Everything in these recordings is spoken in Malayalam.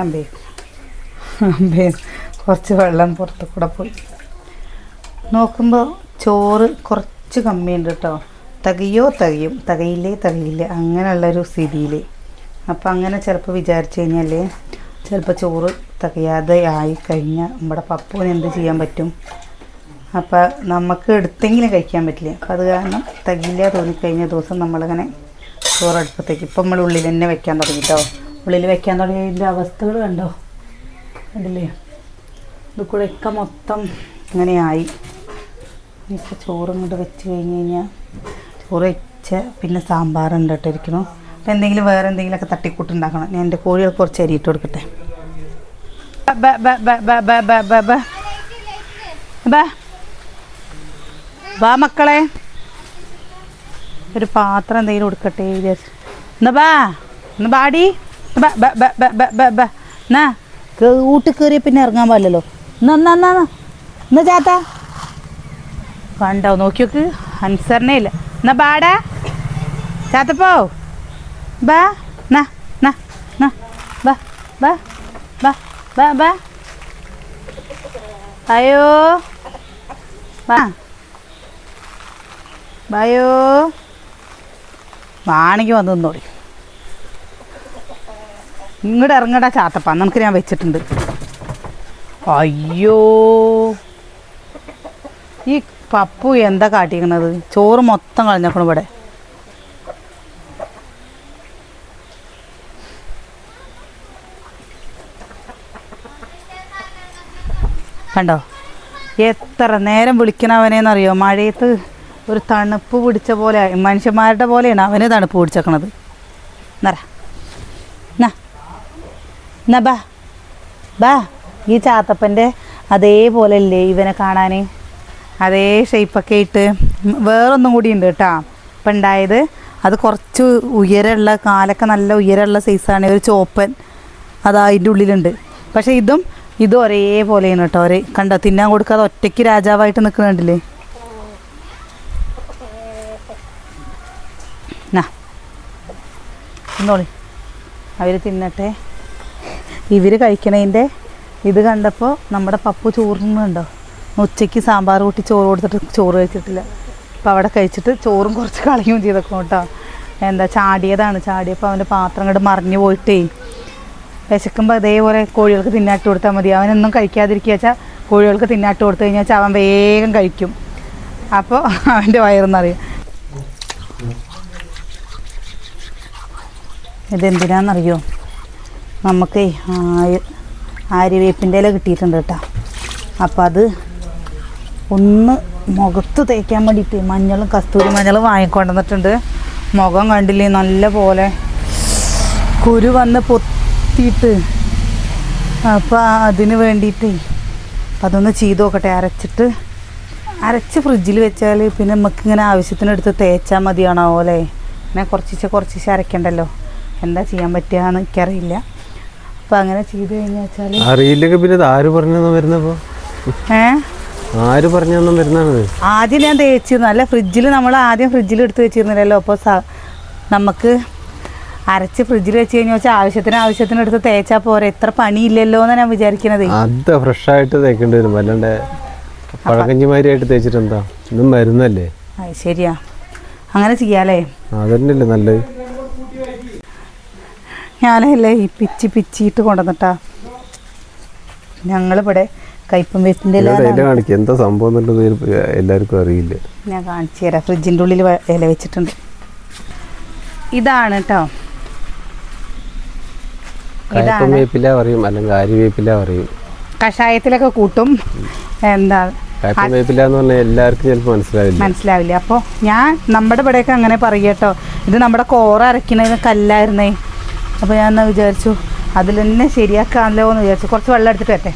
അമ്പേ അമ്പേ കുറച്ച് വെള്ളം പുറത്ത് കൂടെ പോയി. നോക്കുമ്പോൾ ചോറ് കുറച്ച് കമ്മിയുണ്ട് കേട്ടോ. തികയോ തികയും തികയില്ലേ തികയില്ല അങ്ങനെയുള്ളൊരു സ്ഥിതിയിൽ അപ്പം അങ്ങനെ ചിലപ്പോൾ വിചാരിച്ചു കഴിഞ്ഞാൽ ചിലപ്പോൾ ചോറ് തികയാതെ ആയി കഴിഞ്ഞാൽ നമ്മുടെ പപ്പുവിന് എന്ത് ചെയ്യാൻ പറ്റും? അപ്പം നമുക്ക് എടുത്തെങ്കിലും കഴിക്കാൻ പറ്റില്ല. അപ്പം അത് കാരണം തികയില്ല തോന്നിക്കഴിഞ്ഞ ദിവസം നമ്മളിങ്ങനെ ചോറ് അടുപ്പത്തേക്ക് ഇപ്പം നമ്മൾ ഉള്ളിൽ തന്നെ വെക്കാൻ തുടങ്ങി കേട്ടോ ഉള്ളിൽ വെക്കാൻ തുടങ്ങിയതിന്റെ അവസ്ഥകൾ കണ്ടോ? കണ്ടില്ലേ? ഇത് കൂടെ ഒക്കെ മൊത്തം ഇങ്ങനെയായി ഇപ്പോൾ ചോറും കൊണ്ട് വെച്ച് കഴിഞ്ഞ് കഴിഞ്ഞാൽ ചോറ് വെച്ച് പിന്നെ സാമ്പാറുണ്ട് കേട്ടോ ഇരിക്കണം. അപ്പം എന്തെങ്കിലും വേറെ എന്തെങ്കിലുമൊക്കെ തട്ടിക്കൂട്ട് ഉണ്ടാക്കണം ഞാൻ എന്റെ കോഴികൾ കുറച്ച് അരിയിട്ട് കൊടുക്കട്ടെ. ബാ മക്കളെ. ഒരു പാത്രം എന്തെങ്കിലും കൊടുക്കട്ടെ വിചാരിച്ചു. എന്നാ ബാ. എന്നാ ബാടി. കൂട്ടി കയറിയ പിന്നെ ഇറങ്ങാൻ പാടില്ലല്ലോ. എന്നാ എന്നാ എന്നാ ചാത്ത. കണ്ടോ നോക്കിയോക്ക്. അനുസരണേ ഇല്ല. എന്നാ ബാടാ. ചാത്തപ്പോ ബാ നാ നാ ബാ ബാ ബാ ബാ ബാ. അയ്യോ. ബാ. ബായോ. വാണെങ്കിൽ വന്ന് നിന്നോടി. ഇങ്ങോട്ട് ഇറങ്ങടാ ചാത്തപ്പ. നമുക്ക് ഞാൻ വെച്ചിട്ടുണ്ട്. അയ്യോ. ഈ പപ്പു എന്താ കാട്ടിക്കണത് ചോറ് മൊത്തം കളഞ്ഞേക്കണം ഇവിടെ. കണ്ടോ? എത്ര നേരം വിളിക്കണവനേന്നറിയോ മഴയത്ത് ഒരു തണുപ്പ് പിടിച്ച പോലെ മനുഷ്യന്മാരുടെ പോലെയാണ് അവനെ തണുപ്പ് പിടിച്ചേക്കണത്. നറ എന്നാ ബാ. ബാ ഈ ചാത്തപ്പന്റെ അതേപോലെ അല്ലേ ഇവനെ കാണാൻ അതേ ഷേപ്പൊക്കെ ഇട്ട് വേറൊന്നും കൂടി ഉണ്ട് കേട്ടോ. ഇപ്പം ഉണ്ടായത് അത് കുറച്ച് ഉയരമുള്ള കാലൊക്കെ നല്ല ഉയരമുള്ള സൈസാണ് ഒരു ചോപ്പൻ. അത് അതിന്റെ ഉള്ളിലുണ്ട്. പക്ഷേ ഇതും ഇതും ഒരേപോലെയാണ് കേട്ടോ. ഒരേ കണ്ടോ? തിന്നാൻ കൊടുക്കാതെ ഒറ്റയ്ക്ക് രാജാവായിട്ട് നിൽക്കുന്നുണ്ടല്ലേ? എന്നോളി അവർ തിന്നട്ടെ. ഇവർ കഴിക്കണതിന്റെ ഇത് കണ്ടപ്പോൾ നമ്മുടെ പപ്പു ചോറുന്നുണ്ടോ? ഉച്ചയ്ക്ക് സാമ്പാർ കൂട്ടി ചോറ് കൊടുത്തിട്ട് ചോറ് കഴിച്ചിട്ടില്ല. അപ്പോൾ അവിടെ കഴിച്ചിട്ട് ചോറും കുറച്ച് കളയും ചെയ്തേക്കും കേട്ടോ. എന്താ ചാടിയതാണ് ചാടിയപ്പോൾ അവന്റെ പാത്രം ഇങ്ങോട്ട് മറിഞ്ഞു പോയിട്ടേ. വിശക്കുമ്പോൾ അതേപോലെ കോഴികൾക്ക് തിന്നാട്ട് കൊടുത്താൽ മതി. അവനൊന്നും കഴിക്കാതിരിക്കുക വെച്ചാൽ കോഴികൾക്ക് തിന്നാട്ട് കൊടുത്തു കഴിഞ്ഞാൽ അവൻ വേഗം കഴിക്കും. അപ്പോൾ അവന്റെ വയറെന്നറിയും ഇതെന്തിനാണെന്നറിയോ നമുക്ക് ആര്യവേപ്പിന്റെ ഇല കിട്ടിയിട്ടുണ്ട് കേട്ടോ. അപ്പോൾ അത് ഒന്ന് മുഖത്ത് തേക്കാൻ വേണ്ടിയിട്ട് മഞ്ഞളും കസ്തൂരി മഞ്ഞളും വാങ്ങിക്കൊണ്ടുവന്നിട്ടുണ്ട്. മുഖം കണ്ടില്ലേ നല്ല പോലെ കുരു വന്ന് പൊത്തിയിട്ട് അപ്പോൾ അതിന് വേണ്ടിയിട്ട് അതൊന്ന് ചെയ്ത് നോക്കട്ടെ. അരച്ചിട്ട് അരച്ച് ഫ്രിഡ്ജിൽ വെച്ചാൽ പിന്നെ നമുക്ക് ഇങ്ങനെ ആവശ്യത്തിനെടുത്ത് തേച്ചാൽ മതിയാണോ അല്ലേ? പിന്നെ കുറച്ചിച്ച് കുറച്ചിച്ച് അരയ്ക്കണ്ടല്ലോ. എന്താ ചെയ്യാൻ പറ്റുക എന്ന് എനിക്കറിയില്ല. അപ്പോൾ അങ്ങനെ ചെയ്ത് കഴിഞ്ഞാൽ അറിയില്ലെങ്കിൽ പിന്നെ ആര് പറഞ്ഞൊന്നും വരുന്നപ്പോ? ആര് പറഞ്ഞൊന്നും വരുന്നത് ആദ്യം ഞാൻ തേച്ചിരുന്നു. അല്ല ഫ്രിഡ്ജിൽ നമ്മൾ ആദ്യം ഫ്രിഡ്ജിൽ എടുത്ത് വെച്ചിരുന്നില്ലല്ലോ. അപ്പോൾ നമുക്ക് അരച്ച് ഫ്രിഡ്ജിൽ വെച്ച് കഴിഞ്ഞാൽ വെച്ചാൽ ആവശ്യത്തിന് ആവശ്യത്തിന് എടുത്ത് തേച്ചാൽ പോരെ. എത്ര പണിയില്ലല്ലോ എന്നാണ് ഞാൻ വിചാരിക്കണത്. അത് ഫ്രഷ് ആയിട്ട് തേക്കേണ്ടി വരും. അല്ലാണ്ട് പഴകഞ്ഞിമാരിയായിട്ട് തേച്ചിട്ട് എന്താ ഇതും മരുന്നല്ലേ? ശരിയാ. അങ്ങനെ ചെയ്യാലേ അതന്നെയല്ലേ നല്ലത്. ഞാനല്ലേ ഈ പിച്ചി പിച്ചിട്ട് കൊണ്ടുവന്നിട്ടാ? ഞങ്ങളിവിടെ കയ്പം വെച്ചിന്റെ കാണിക്കുക എന്താ സംഭവം എന്നുള്ളത് എല്ലാവർക്കും അറിയില്ല. ഞാൻ കാണിച്ചു തരാം. ഫ്രിഡ്ജിന്റെ ഉള്ളിൽ ഇല വെച്ചിട്ടുണ്ട്. ഇതാണ് കേട്ടോ വേപ്പില പറയും അല്ലെങ്കിൽ പറയും. കഷായത്തിലൊക്കെ കൂട്ടും. എന്താ? കയപ്പം വേപ്പില എന്ന് പറഞ്ഞാൽ എല്ലാവർക്കും ചിലപ്പോൾ മനസ്സിലാവില്ല. മനസ്സിലാവില്ല. അപ്പോൾ ഞാൻ നമ്മുടെ ഇവിടെയൊക്കെ അങ്ങനെ പറയും കേട്ടോ. ഇത് നമ്മുടെ കോറ അരക്കണ കല്ലായിരുന്നേ. അപ്പോൾ ഞാൻ എന്നാ വിചാരിച്ചു അതിൽ തന്നെ ശരിയാക്കാമല്ലോ എന്ന് വിചാരിച്ചു. കുറച്ച് വെള്ളം എടുത്തിട്ട് വരട്ടെ.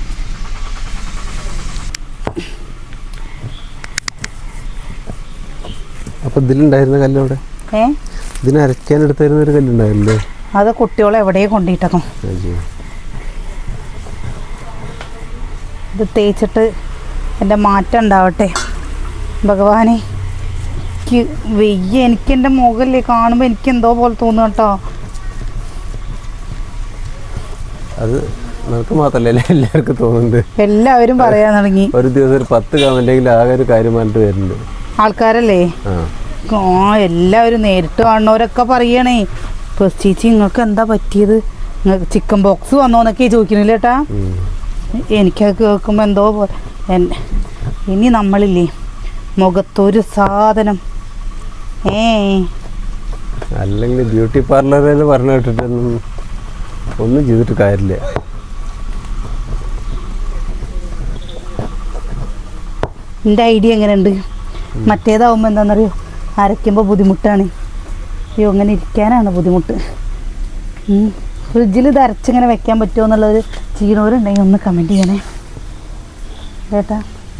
അപ്പൊ ഇതിലുണ്ടായിരുന്ന കല്ലവിടെ ഏ? ഇതിന് അരയ്ക്കാൻ എടുത്തായിരുന്ന ഒരു കല്ലുണ്ടായിരുന്നല്ലേ? അത് കുട്ടികളെ എവിടെയും കൊണ്ടിട്ടക്കും. ഇത് തേച്ചിട്ട് എന്റെ മാറ്റം ഉണ്ടാവട്ടെ. ഭഗവാനെ എനിക്ക് വെയ്യ എനിക്ക് എന്റെ മുഖല്ലേ കാണുമ്പോൾ എനിക്ക് എന്തോ പോലെ തോന്നുന്നു കേട്ടോ. അത് നിനക്ക് മാത്രല്ല എല്ലാവർക്കും തോന്നുന്നുണ്ട് എല്ലാവരും പറയാൻ തുടങ്ങി. ഒരു ദിവസം ഒരു പത്ത് കമന്റെങ്കിലും ആകെ ഒരു കാര്യമായിട്ട് വരുന്നുണ്ട്. ആൾക്കാരല്ലേ? ആ. എല്ലാവരും നേരിട്ട് കാണുന്നവരൊക്കെ പറയണേ. ചേച്ചി നിങ്ങൾക്ക് എന്താ പറ്റിയത്? ചിക്കൻ ബോക്സ് വന്നോന്നൊക്കെ ചോദിക്കണില്ല ചേട്ടാ. എനിക്കത് കേൾക്കുമ്പോൾ എന്തോ ഇനി നമ്മളില്ലേ? മുഖത്തൊരു സാധനം. ഏ. അല്ലെങ്കിൽ ബ്യൂട്ടി പാർലറിൽ പറഞ്ഞു കേട്ടിട്ടൊന്നും ഒന്നും ചെയ്തിട്ട് കാര്യമില്ല. എന്റെ ഐഡിയ എങ്ങനെയുണ്ട്? മറ്റേതാവുമ്പോൾ എന്താണെന്നറിയോ അരയ്ക്കുമ്പോൾ ബുദ്ധിമുട്ടാണ്. അയ്യോ അങ്ങനെ ഇരിക്കാനാണ് ബുദ്ധിമുട്ട്. ഫ്രിഡ്ജിൽ ഇത് അരച്ചിങ്ങനെ വെക്കാൻ പറ്റുമോ എന്നുള്ളൊരു ചെയ്യണവരുണ്ടെങ്കിൽ ഒന്ന് കമന്റ് ചെയ്യണേ. കേട്ടാ?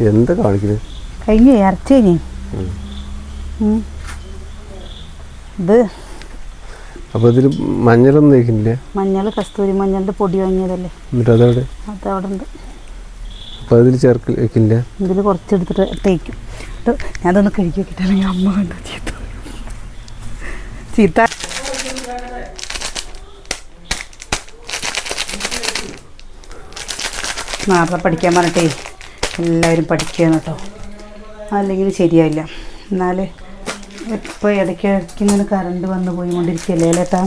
എന്ത് കാണിക്കുന്നത് കഴിഞ്ഞേ? അരച്ചു കഴിഞ്ഞേ. ഇത് അപ്പോൾ ഇതിൽ മഞ്ഞളൊന്നും തേക്കുന്നില്ല മഞ്ഞൾ കസ്തൂരി മഞ്ഞളുടെ പൊടി വാങ്ങിയതല്ലേ? എന്നിട്ട് അതവിടെ അതവിടെ ഉണ്ട് അപ്പോൾ അതിൽ ചേർക്ക് വെക്കില്ല? ഇതിൽ കുറച്ചെടുത്തിട്ട് തേക്കും. ഞാൻ ഞാനതൊന്ന് കഴുകി വെക്കിട്ടാണെങ്കിൽ അമ്മ കണ്ടു ചീത്ത? ചീത്ത. നാളെ പഠിക്കാൻ പറഞ്ഞിട്ടേ എല്ലാവരും പഠിക്കുകയാണ് കേട്ടോ. അല്ലെങ്കിൽ ശരിയായില്ല. എന്നാൽ ഇപ്പോൾ ഇടയ്ക്ക് ഇടയ്ക്ക് ഇങ്ങനെ കറണ്ട് വന്ന് പോയിക്കൊണ്ടിരിക്കുകയല്ലേ അല്ലേട്ടാ.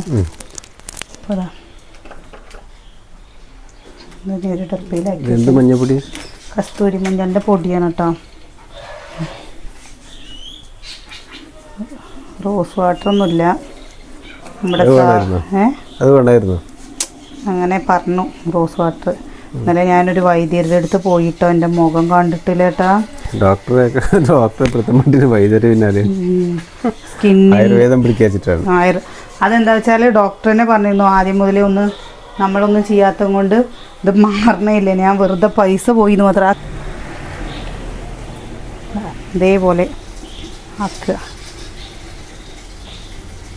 അപ്പോൾ അതാ ഒരു ഡപ്പയിലാക്കി എന്ത് മഞ്ഞപ്പൊടി? കസ്തൂരി മഞ്ഞളിന്റെ പൊടിയാണ് കേട്ടോ. റോസ് വാട്ടർ ഒന്നുമില്ല. നമ്മുടെ അത് വേണ്ടായിരുന്നു അങ്ങനെ പറഞ്ഞു റോസ് വാട്ടർ. ഇന്നലെ ഞാനൊരു വൈദ്യരുടെ അടുത്ത് പോയിട്ടോ എന്റെ മുഖം കണ്ടിട്ടില്ല ഏട്ടാ. ഡോക്ടറെ ഡോക്ടറെ പ്രഥമത്തിന് വൈദ്യര് പിന്നാലെ. ആയുർവേദം പിടിക്കാച്ചിട്ടാണ് അതെന്താ വെച്ചാൽ ഡോക്ടറിനെ പറഞ്ഞിരുന്നു ആദ്യം മുതലേ ഒന്ന് നമ്മളൊന്നും ചെയ്യാത്തത് കൊണ്ട് ഇത് മാറണേയില്ല. ഞാൻ വെറുതെ പൈസ പോയി എന്ന് മാത്രം ഇതേപോലെ ആക്കുക.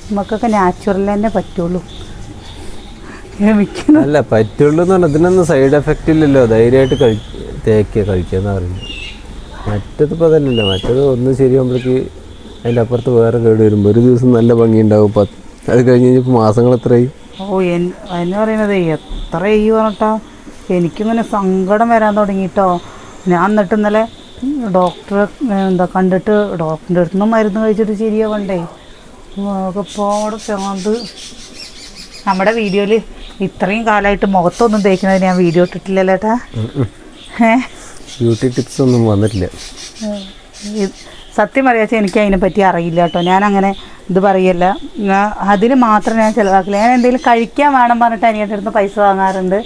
നമുക്കൊക്കെ നാച്ചുറൽ തന്നെ പറ്റുള്ളൂ. അല്ല പറ്റുള്ളൂ എന്ന് പറഞ്ഞാൽ ഇതിനൊന്നും സൈഡ് എഫക്റ്റ് ഇല്ലല്ലോ. ധൈര്യമായിട്ട് കഴി തേക്കുക എന്ന് പറയുന്നത്. മറ്റതിപ്പോൾ അതല്ല മറ്റത് ഒന്ന് ശരിയാകുമ്പോഴേക്ക് അതിന്റെ അപ്പുറത്ത് വേറെ കേട് വരുമ്പോൾ ഒരു ദിവസം നല്ല ഭംഗി ഉണ്ടാവും. പത്ത് അത് കഴിഞ്ഞ് കഴിഞ്ഞപ്പോൾ മാസങ്ങൾ എത്രയായി? ഓ എൻ എന്ന് പറയുന്നത് എത്ര ഈ പറഞ്ഞിട്ടാ? എനിക്കിങ്ങനെ സങ്കടം വരാൻ തുടങ്ങിയിട്ടോ ഞാൻ എന്നിട്ട് ഇന്നലെ ഡോക്ടറെ എന്താ കണ്ടിട്ട് ഡോക്ടറിന്റെ അടുത്ത് നിന്ന് മരുന്ന് കഴിച്ചിട്ട് ശരിയാവണ്ടേ? ഇപ്പോൾ അവിടെ പ്രാന്ത് നമ്മുടെ വീഡിയോയിൽ ഇത്രയും കാലമായിട്ട് മുഖത്തൊന്നും തേക്കുന്നത് ഞാൻ വീഡിയോ ഇട്ടിട്ടില്ലല്ലോ ഏട്ടാ ഏ? ബ്യൂട്ടി ടിപ്സ് ഒന്നും വന്നിട്ടില്ല. സത്യം പറയാച്ചാൽ എനിക്ക് അതിനെ പറ്റി അറിയില്ല കേട്ടോ. ഞാൻ അങ്ങനെ ഇത് പറയല്ല. അതിന് മാത്രം ഞാൻ ചിലവാക്കില്ല. ഞാൻ എന്തെങ്കിലും കഴിക്കാൻ വേണം പറഞ്ഞിട്ട് അനിയന്റെ അടുത്ത് പൈസ വാങ്ങാറുണ്ട്.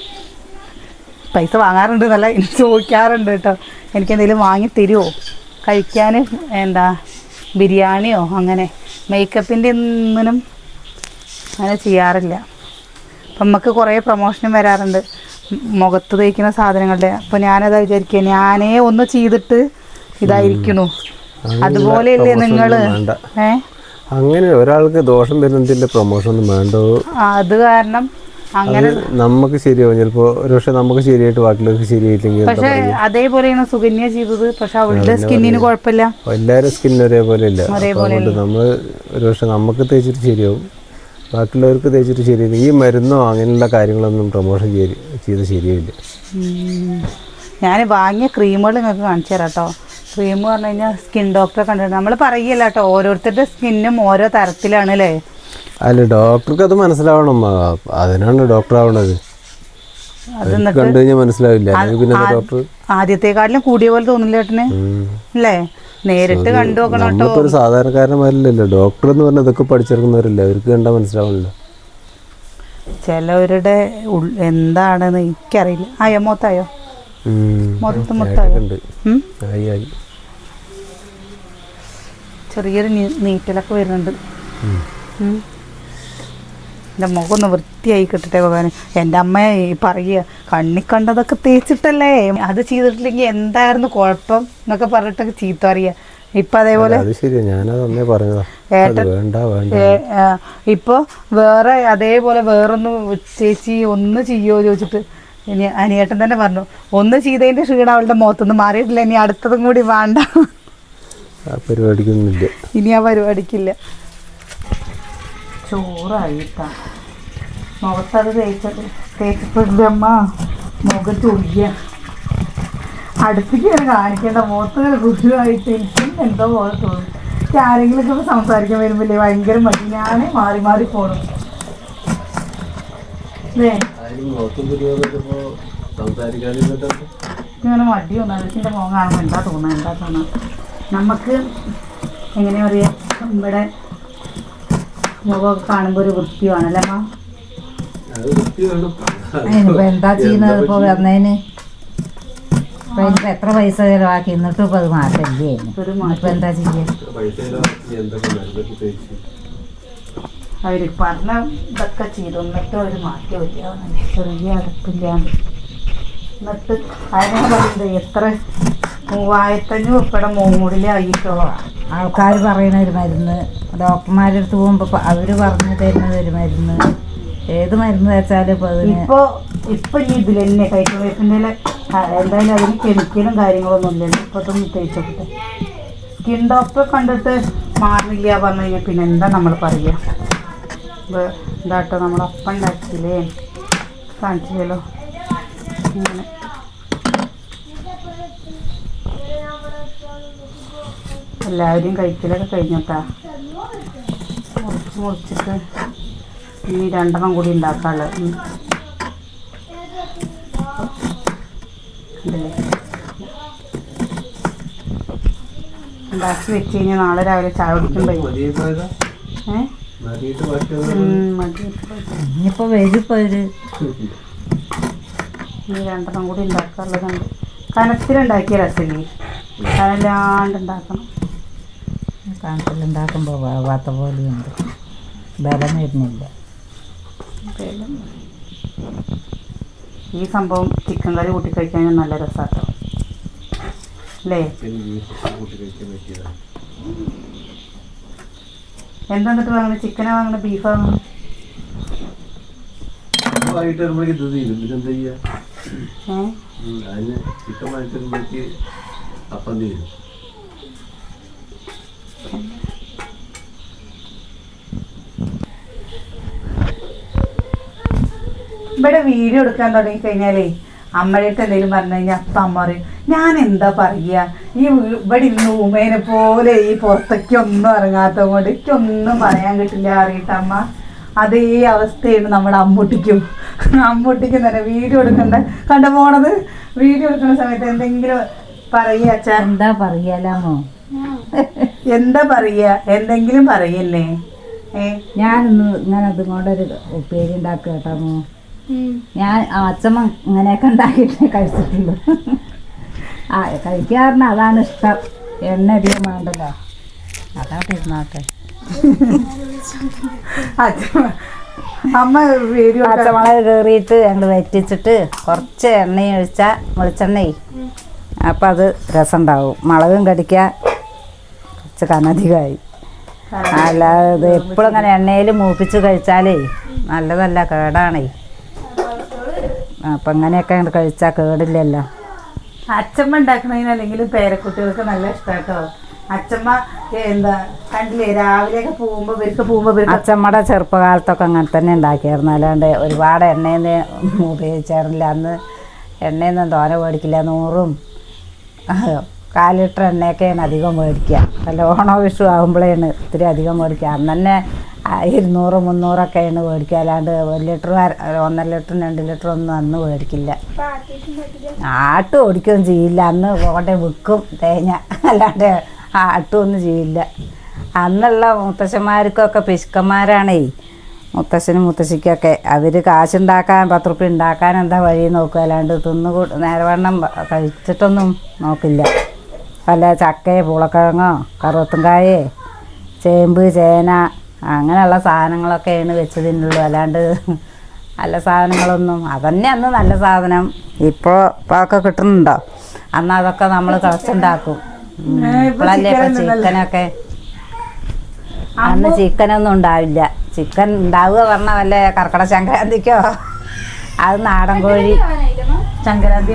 പൈസ വാങ്ങാറുണ്ട് എന്നല്ല എനിക്ക് ചോദിക്കാറുണ്ട് കേട്ടോ. എനിക്ക് എന്തെങ്കിലും വാങ്ങി തരുമോ കഴിക്കാൻ എന്താ ബിരിയാണിയോ അങ്ങനെ മേക്കപ്പിന്റെ ഒന്നിനും അങ്ങനെ ചെയ്യാറില്ല. അപ്പം നമുക്ക് കുറേ പ്രൊമോഷനും വരാറുണ്ട്. മുഖത്ത് തേക്കുന്ന സാധനങ്ങളുടെ. അപ്പോൾ ഞാനതാ വിചാരിക്കുക ഞാനേ ഒന്ന് ചെയ്തിട്ട് ഇതായിരിക്കണു. അതുപോലെയല്ലേ നിങ്ങൾ നിങ്ങൾ ഒന്നും വേണ്ട. ഏ? അങ്ങനെ ഒരാൾക്ക് ദോഷം വരുന്നതിന്റെ പ്രൊമോഷൻ ഒന്നും വേണ്ടോ? അത് കാരണം അങ്ങനെ നമുക്ക് ശരിയാവും. ചിലപ്പോ ഒരു പക്ഷേ നമുക്ക് ശരിയായിട്ട് ബാക്കിയുള്ളവർക്ക് ശരിയായില്ലെങ്കിൽ പക്ഷെ അതേപോലെയാണ് സുകന്യ ചെയ്തത്. പക്ഷെ അവളുടെ സ്കിന്നിന് കുഴപ്പമില്ല. എല്ലാരും എല്ലാവരും സ്കിൻ ഒരേപോലെ ഇല്ല നമ്മൾ അതുകൊണ്ട് നമ്മൾ ഒരു പക്ഷേ നമുക്ക് തേച്ചിട്ട് ശരിയാവും. ബാക്കിയുള്ളവർക്ക് തേച്ചിട്ട് ശരിയില്ല. ഈ മരുന്നോ അങ്ങനെയുള്ള കാര്യങ്ങളൊന്നും പ്രൊമോഷൻ ചെയ്ത് ചെയ്ത് ശരിയായില്ല. ഞാൻ വാങ്ങിയ ക്രീമുകൾ നിങ്ങൾക്ക് കാണിച്ചു തരാം കേട്ടോ ക്രീം പറഞ്ഞു കഴിഞ്ഞാൽ സ്കിൻ ഡോക്ടറെ കണ്ടിട്ട് നമ്മൾ പറയല്ല കേട്ടോ ഓരോരുത്തരുടെ സ്കിന്നും ഓരോ തരത്തിലാണ് അല്ലേ അല്ല ഡോക്ടർക്ക് അത് മനസ്സിലാവണം. അതിനാണ് ഡോക്ടർ ആവണത്. കണ്ടു കഴിഞ്ഞാൽ മനസ്സിലാവില്ല. ആദ്യത്തെക്കാട്ടിലും കൂടിയ പോലെ തോന്നില്ല ചേട്ടന് അല്ലേ നേരിട്ട് കണ്ടു നോക്കണം ഒരു സാധാരണക്കാരന്മാരില്ലല്ലോ. ഡോക്ടർ എന്ന് പറഞ്ഞാൽ ഇതൊക്കെ പഠിച്ചെടുക്കുന്നവരല്ലേ? അവർക്ക് കണ്ടാൽ മനസ്സിലാവണല്ലോ ചിലവരുടെ എന്താണെന്ന് എനിക്കറിയില്ല. ആയോ? മൊത്തായോ. മൊത്തം ആയി ചെറിയൊരു നീറ്റലൊക്കെ വരുന്നുണ്ട്. എന്റെ മുഖം ഒന്ന് വൃത്തിയായി കിട്ടട്ടെ ഭഗവാൻ എന്റെ അമ്മ ഈ പറയുക കണ്ണി കണ്ടതൊക്കെ തേച്ചിട്ടല്ലേ? അത് ചെയ്തിട്ടില്ലെങ്കിൽ എന്തായിരുന്നു കുഴപ്പം? എന്നൊക്കെ പറഞ്ഞിട്ടൊക്കെ ചീത്ത പറയുക. ഇപ്പൊ അതേപോലെ ഇപ്പൊ വേറെ അതേപോലെ വേറൊന്ന് ചേച്ചി ഒന്ന് ചെയ്യോ ചോദിച്ചിട്ട് ഇനി അനിയേട്ടൻ തന്നെ പറഞ്ഞു ഒന്ന് ചെയ്തതിന്റെ ക്ഷീണം അവളുടെ മുഖത്തൊന്നും മാറിയിട്ടില്ല. ഇനി അടുത്തതും കൂടി വേണ്ട. പരിപാടിക്കൊന്നുമില്ല. ഇനി ആ പരിപാടിക്കില്ല. ചോറായിട്ടാ. മുഖത്തത് തേച്ചത് തേച്ചപ്പോഴും അമ്മ. മുഖം ചൊല്ലിയ അടുത്തേക്ക് ഇങ്ങനെ കാണിക്കേണ്ട. മുഖത്ത് ഗുരുവായിട്ട് എനിക്കും എന്തോ പോലെ തോന്നും. എനിക്ക് ആരെങ്കിലുമൊക്കെ ഇപ്പൊ സംസാരിക്കാൻ വരുമ്പോഴേ ഭയങ്കര മതി ഞാനേ മാറി മാറി പോണു ഇങ്ങനെ മടി തോന്നാണ് അതിന്റെ മുഖം കാണുമ്പോൾ എന്താ തോന്നുക എന്താ തോന്നുക നമുക്ക് എങ്ങനെയാ പറയുക നമ്മുടെ മുഖമൊക്കെ കാണുമ്പോൾ ഒരു വൃത്തിയാണല്ലേ അമ്മ എന്താ ചെയ്യുന്നത് ഇപ്പൊ വന്നതിന് ഇപ്പൊ എത്ര പൈസ ചെലവാക്കി? എന്നിട്ട് ഇപ്പൊ അത് മാറ്റല്ലേ? ഇപ്പൊ മാറ്റം. എന്താ ചെയ്യാ? അവർ പറഞ്ഞ ഇതൊക്കെ ചെയ്തു. എന്നിട്ട് ഒരു മാറ്റം ഇല്ല ചെറിയ അടുപ്പില്ലാണ്ട്. എന്നിട്ട് അതിനെ പറയുന്നത് എത്ര? മൂവായിരത്തഞ്ഞൂറ് ഉൾപ്പെടെ മൂടിലായിട്ടോ ആൾക്കാർ പറയുന്ന ഒരു മരുന്ന് ഡോക്ടർമാരുടെ അടുത്ത് പോകുമ്പോ അവർ പറഞ്ഞു തരുന്നത് ഒരു മരുന്ന്. ഏത് മരുന്ന് വെച്ചാലും ഇപ്പൊ അതിന് ഇപ്പൊ ഇപ്പൊ ഈ ഇതിൽ തന്നെ കൈക്കുവേപ്പിന്റെ എന്തായാലും അതിന് കെമിക്കലും കാര്യങ്ങളൊന്നും ഇല്ലല്ലോ ഇപ്പൊ ഇതൊന്നും തേച്ചോട്ടെ സ്കിൻ ഡോക്ടറെ കണ്ടിട്ട് മാറില്ല പറഞ്ഞു കഴിഞ്ഞാൽ പിന്നെ എന്താ നമ്മൾ പറയുക? ഇത് ഇതാട്ടോ നമ്മൾ അപ്പം ഉണ്ടാക്കിയില്ലേ? കാണിച്ചില്ലല്ലോ. ഇങ്ങനെ. എല്ലാവരും കഴിക്കലൊക്കെ കഴിഞ്ഞിട്ടാ. മുറിച്ച് മുറിച്ചിട്ട് ഇനി രണ്ടെണ്ണം കൂടി ഉണ്ടാക്കാനുള്ളത്. ഉണ്ടാക്കി വെച്ച് കഴിഞ്ഞാൽ നാളെ രാവിലെ ചായ കുടിക്കുമ്പോ ഇനിയിപ്പോ വരും ഇപ്പൊ ഒരു ഇനി രണ്ടെണ്ണം കൂടി ഉണ്ടാക്കാറുള്ളതുണ്ട് കനത്തിലുണ്ടാക്കിയ രസമില്ലേ? കനലാണ്ട് ഉണ്ടാക്കണം. കണക്കിലുണ്ടാക്കുമ്പോ വേവാത്ത പോലെയുണ്ട്. ബലം വരുന്നില്ല. ഈ സംഭവം ചിക്കൻ കറി കൂട്ടി കഴിക്കാൻ നല്ല രസാട്ടോ. അല്ലേ? എന്താ എന്നിട്ട് വാങ്ങുന്നത് ചിക്കനാ വാങ്ങുന്നത് ബീഫാ വരുമ്പോഴേക്ക് ഇത് തീരും. ഏഹ് ഉം, അതിന് ചിക്കൻ വരുമ്പോഴേക്ക് അപ്പം തീരും. ഇവിടെ വീഡിയോ എടുക്കാൻ തുടങ്ങി കഴിഞ്ഞാലേ അമ്മയുടെ എന്തെങ്കിലും പറഞ്ഞു കഴിഞ്ഞാൽ അപ്പം അമ്മ പറയും ഞാൻ എന്താ പറയുക ഈ ഇവിടെ ഇരുന്ന് ഉമേനെ പോലെ ഈ പുറത്തേക്ക് ഒന്നും ഇറങ്ങാത്ത കൊണ്ട് എനിക്കൊന്നും പറയാൻ കിട്ടില്ല അറിയിട്ടമ്മ അതേ അവസ്ഥയാണ് നമ്മുടെ അമ്മൂട്ടിക്കും. അമ്മൂട്ടിക്കും തന്നെ വീഡിയോ എടുക്കണ്ട. കണ്ട പോണത്? വീഡിയോ എടുക്കുന്ന സമയത്ത് എന്തെങ്കിലും പറയുക അച്ഛാ. എന്താ പറയാലോ എന്താ പറയുക എന്തെങ്കിലും പറയല്ലേ. ഏ? ഞാനിന്ന് ഞാൻ അതുകൊണ്ടൊരു പേര് ഉപ്പേരി ഉണ്ടാക്കുക കേട്ടോ ഞാൻ അച്ഛമ്മ ഇങ്ങനെയൊക്കെ ഉണ്ടാക്കിയിട്ട് കഴിച്ചിട്ടുള്ളൂ. ആ കഴിക്കാറിന് അതാണ് ഇഷ്ടം. എണ്ണ അധികം വേണ്ടല്ലോ. അതാ ഇരുന്നാട്ടെ അച്ഛ അമ്മ വീഡിയോ പച്ചമുളക് കയറിയിട്ട് ഞങ്ങൾ വറ്റിച്ചിട്ട് കുറച്ച് എണ്ണയും ഒഴിച്ചാൽ വെളിച്ചെണ്ണയും. അപ്പം അത് രസം ഉണ്ടാവും മുളകും കടിക്കുക കുറച്ച് കനധികമായി. അല്ലാതെ എപ്പോഴും ഇങ്ങനെ എണ്ണയിൽ മൂപ്പിച്ച് കഴിച്ചാലേ നല്ലതല്ല കേടാണേ. അപ്പം അങ്ങനെയൊക്കെ കഴിച്ചാൽ കേടില്ലല്ലോ. അച്ഛമ്മ അല്ലെങ്കിലും പേരക്കുട്ടികൾക്ക് നല്ല ഇഷ്ടാട്ടോ. അച്ഛമ്മ എന്താ കണ്ടില്ലേ രാവിലെയൊക്കെ പോകുമ്പോ ഇവർക്ക് പോകുമ്പോ ഇവർക്ക് അച്ഛമ്മയുടെ ചെറുപ്പകാലത്തൊക്കെ അങ്ങനെ തന്നെ ഉണ്ടാക്കിയായിരുന്നു. അല്ലാണ്ട് ഒരുപാട് എണ്ണയൊന്നും ഉപയോഗിച്ചായിരുന്നില്ല അന്ന് എണ്ണയൊന്നും തോന മേടിക്കില്ല. നൂറും കാൽ ലിറ്റർ എണ്ണയൊക്കെയാണ് അധികം മേടിക്കുക. നല്ല ഓണോ വിഷു ആകുമ്പോഴാണ് ഇത്തിരി അധികം മേടിക്കുക. അന്ന് തന്നെ ഇരുന്നൂറ് മുന്നൂറൊക്കെയാണ് മേടിക്കുക. അല്ലാണ്ട് ഒരു ലിറ്റർ ഒന്നര ലിറ്ററും രണ്ട് ലിറ്റർ ഒന്നും അന്ന് മേടിക്കില്ല. ആട്ട് ഓടിക്കുകയും ചെയ്യില്ല. അന്ന് കൊണ്ടേ വിൽക്കും തേങ്ങ. അല്ലാണ്ട് ആട്ടുമൊന്നും ചെയ്യില്ല. അന്നുള്ള മുത്തശ്ശന്മാർക്കൊക്കെ പിശുക്കന്മാരാണേ. മുത്തശ്ശനും മുത്തശ്ശിക്കൊക്കെ. അവർ കാശുണ്ടാക്കാൻ പത്ത് റുപ്യ ഉണ്ടാക്കാൻ എന്താ വഴി നോക്കുക. അല്ലാണ്ട് തിന്ന് നേരവണ്ണം കഴിച്ചിട്ടൊന്നും നോക്കില്ല. അല്ല ചക്കയോ പൂളക്കിഴങ്ങോ കറുവത്തുംകായേ ചേമ്പ് ചേന അങ്ങനെയുള്ള സാധനങ്ങളൊക്കെയാണ് വെച്ചതിനുള്ളൂ. അല്ലാണ്ട് നല്ല സാധനങ്ങളൊന്നും അതന്നെ അന്ന് നല്ല സാധനം. ഇപ്പോൾ ഇപ്പോൾ ഒക്കെ കിട്ടുന്നുണ്ടോ? അന്ന് അതൊക്കെ നമ്മൾ കളച്ചുണ്ടാക്കും ഇപ്പോഴല്ലേ ഇപ്പം ചിക്കൻ ഒന്നും ചിക്കനൊക്കെ? അന്ന് ചിക്കനൊന്നും ഉണ്ടാവില്ല. ചിക്കൻ ഉണ്ടാവുക പറഞ്ഞ വല്ല കർക്കട സംക്രാന്തിക്കോ? അത് നാടൻ കോഴി. സംക്രാന്തി